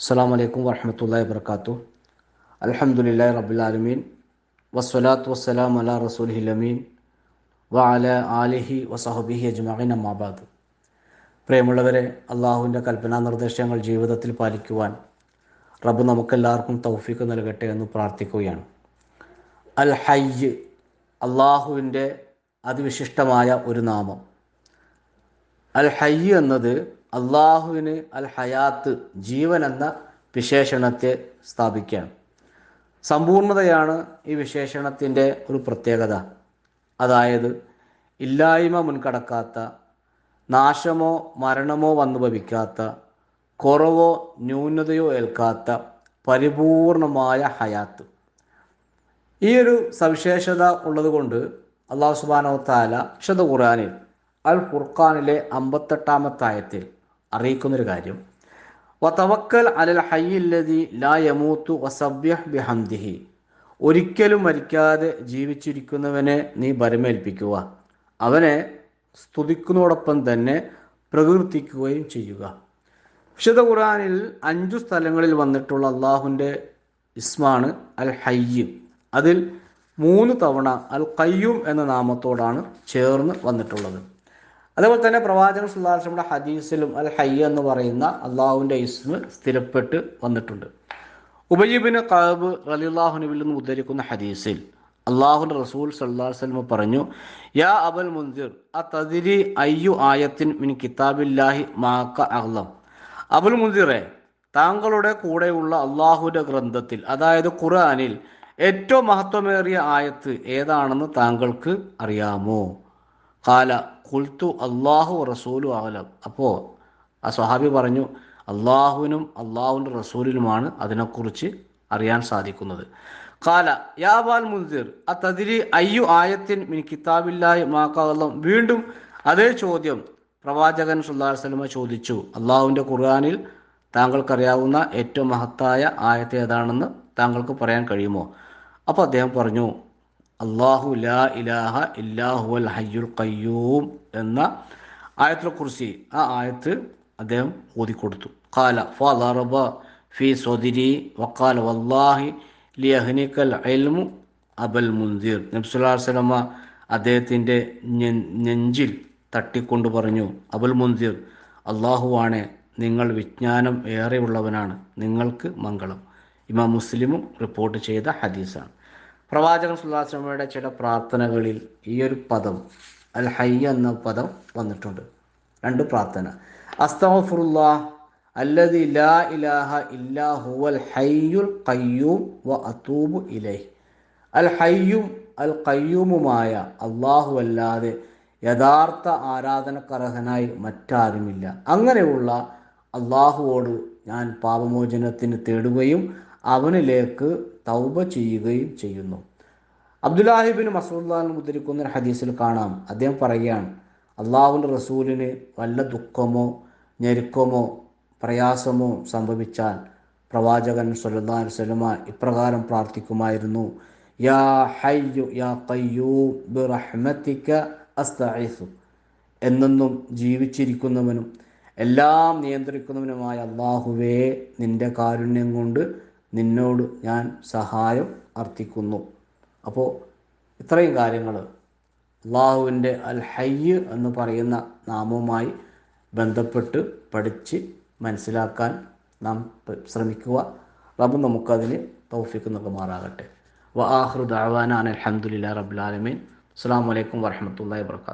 അസ്സാം വലൈക്കും വാഹമത്തല്ലാ വർക്കാത്തു അലഹമുല്ലാ റബുലാലമീൻ വസ്സലാത്തു വസ്സലാം അല റസൂൽഹിലമീൻ വ അല ആലിഹി വസഹബിഹി അജ്മീൻ അമ്മാബാദ് പ്രിയമുള്ളവരെ അള്ളാഹുവിന്റെ കൽപ്പനാ നിർദ്ദേശങ്ങൾ ജീവിതത്തിൽ പാലിക്കുവാൻ റബ്ബ് നമുക്കെല്ലാവർക്കും തൗഫീക്ക് നൽകട്ടെ എന്ന് പ്രാർത്ഥിക്കുകയാണ്. അൽ ഹയ്യ് അള്ളാഹുവിന്റെ അതിവിശിഷ്ടമായ ഒരു നാമം. അൽ ഹയ്യ് എന്നത് അള്ളാഹുവിന് അൽ ഹയാത്ത് ജീവൻ എന്ന വിശേഷണത്തെ സ്ഥാപിക്കുകയാണ് സമ്പൂർണതയാണ് ഈ വിശേഷണത്തിന്റെ ഒരു പ്രത്യേകത. അതായത് ഇല്ലായ്മ മുൻകടക്കാത്ത നാശമോ മരണമോ വന്നു ഭവിക്കാത്ത കുറവോ ന്യൂനതയോ ഏൽക്കാത്ത പരിപൂർണമായ ഹയാത്ത്. ഈ ഒരു സവിശേഷത ഉള്ളതുകൊണ്ട് അള്ളാഹു സുബാനോ താല വിശുദ്ധ ഖുർആാനിൽ അൽ ഖുർഖാനിലെ അമ്പത്തെട്ടാമത്തെ ആയത്തിൽ അറിയിക്കുന്നൊരു കാര്യം. വതവക്കൽ അലൽ ഹയ്യില്ലതി ലാ യമൂത്തു വസബ്യഹ് ബിഹംദിഹി. ഒരിക്കലും മരിക്കാതെ ജീവിച്ചിരിക്കുന്നവനെ നീ ഭരമേൽപ്പിക്കുക. അവനെ സ്തുതിക്കുന്നതോടൊപ്പം തന്നെ പ്രകീർത്തിക്കുകയും ചെയ്യുക. വിശുദ്ധ ഖുറാനിൽ അഞ്ചു സ്ഥലങ്ങളിൽ വന്നിട്ടുള്ള അള്ളാഹുവിന്റെ ഇസ്മാണ് അൽ ഹയ്യ്. അതിൽ മൂന്ന് തവണ അൽ കയ്യൂം എന്ന നാമത്തോടാണ് ചേർന്ന് വന്നിട്ടുള്ളത്. അതേപോലെ തന്നെ പ്രവാചകൻ സുല്ലാസ്ലമിയുടെ ഹദീസിലും അൽ ഹയ്യ എന്ന് പറയുന്ന അള്ളാഹുവിന്റെ ഇസ്മ സ്ഥിരപ്പെട്ട് വന്നിട്ടുണ്ട്. ഉബയ്യബിന് കാബ് അലിള്ളാഹുനുവിൽ നിന്ന് ഉദ്ധരിക്കുന്ന ഹദീസിൽ അള്ളാഹുന്റെ റസൂൽ സല്ലാ വസ്ലമ പറഞ്ഞു യാ അബൽ മുൻസിർ ആ തതിരി അയ്യു ആയത്തിൻ മിൻ കിതാബില്ലാഹി മാക്ക അഹ്ലം അബുൽ മുൻസിറെ താങ്കളുടെ കൂടെയുള്ള അള്ളാഹുവിന്റെ ഗ്രന്ഥത്തിൽ അതായത് ഖുർആനിൽ ഏറ്റവും മഹത്വമേറിയ ആയത്ത് ഏതാണെന്ന് താങ്കൾക്ക് അറിയാമോ? കാല കുൽത്തു അള്ളാഹു റസൂലു ആലം അപ്പോൾ ആ സ്വഹാബി പറഞ്ഞു അള്ളാഹുവിനും അള്ളാഹുവിന്റെ റസൂലിനുമാണ് അതിനെക്കുറിച്ച് അറിയാൻ സാധിക്കുന്നത്. കാല യാബാൽ മുൻസിർ ആ തതിരി അയ്യു ആയത്തിൻ മിൻ കിതാബില്ലായി മാക്കാകലം വീണ്ടും അതേ ചോദ്യം പ്രവാചകൻ സുല്ലാ വസ്ലമ ചോദിച്ചു. അള്ളാഹുവിന്റെ ഖുർആാനിൽ താങ്കൾക്കറിയാവുന്ന ഏറ്റവും മഹത്തായ ആയത്ത് ഏതാണെന്ന് താങ്കൾക്ക് പറയാൻ കഴിയുമോ? അപ്പോൾ അദ്ദേഹം പറഞ്ഞു അള്ളാഹു ലാ ഇലാഹ അൽ ഹയ്യുൽ കയ്യൂം എന്ന ആയത്തിനെ കുറിച്ച് ആ ആയത്ത് അദ്ദേഹം ഓതിക്കൊടുത്തു. കാല ഫറബ ഫി സ്വദിരി വക്കാല വല്ലാഹി ലിയഹ്നിക്കൽ അൽമു അബൽ മുന്തിർ നബ്സുല്ലാസ്ലമ അദ്ദേഹത്തിന്റെ നെഞ്ചിൽ തട്ടിക്കൊണ്ട് പറഞ്ഞു അബുൽ മുന്തിർ അള്ളാഹുവാണ് നിങ്ങൾ വിജ്ഞാനം ഏറെയുള്ളവനാണ് നിങ്ങൾക്ക് മംഗളം. ഇമാം മുസ്ലിമും റിപ്പോർട്ട് ചെയ്ത ഹദീസാണ്. പ്രവാചകൻ സുല്ലാസ്ലമയുടെ ചില പ്രാർത്ഥനകളിൽ ഈ ഒരു പദം അൽ ഹയ്യ എന്ന പദം വന്നിട്ടുണ്ട്. രണ്ട് പ്രാർത്ഥന. അസ്തഫുറുല്ലാ അല്ലതി ലാ ഇലാഹ ഹുവൽ ഹയ്യുൽ വ അൽ അള്ളാഹു അല്ലാതെ യഥാർത്ഥ ആരാധനക്കർഹനായി മറ്റാരുമില്ല. അങ്ങനെയുള്ള അള്ളാഹുവോട് ഞാൻ പാപമോചനത്തിന് തേടുകയും അവനിലേക്ക് തൗബ ചെയ്യുകയും ചെയ്യുന്നു. അബ്ദുല്ലാഹിബിൻ മസൂദ്ദാൻ ഉദ്ധരിക്കുന്ന ഹദീസിൽ കാണാം. അദ്ദേഹം പറയുകയാണ് അള്ളാഹുവിന്റെ റസൂലിന് വല്ല ദുഃഖമോ ഞെരുക്കമോ പ്രയാസമോ സംഭവിച്ചാൽ പ്രവാചകൻ സല്ലാ വസ്ലമ ഇപ്രകാരം പ്രാർത്ഥിക്കുമായിരുന്നു യാ ഹയ്യു യാ കയ്യൂ ബിറഹ്മത്തിക്ക അസ്തഈസു എന്നെന്നും ജീവിച്ചിരിക്കുന്നവനും എല്ലാം നിയന്ത്രിക്കുന്നവനുമായ അള്ളാഹുവേ നിന്റെ കാരുണ്യം കൊണ്ട് നിന്നോട് ഞാൻ സഹായം അർത്ഥിക്കുന്നു അപ്പോൾ ഇത്രയും കാര്യങ്ങൾ അള്ളാഹുവിന്റെ അൽ ഹയ്യ് എന്ന് പറയുന്ന നാമവുമായി ബന്ധപ്പെട്ട് പഠിച്ച് മനസ്സിലാക്കാൻ നാം ശ്രമിക്കുക. റബ്ബ് നമുക്കതിന് തൗഫിക്ക് നൽകുമാറാകട്ടെ. വ ആഹ്റു ദാവാന അലഹമുല്ല റബുലാലമീൻ അസ്സാം വലൈക്കും വർഹമത്തല്ലാ വർക്കാത്തു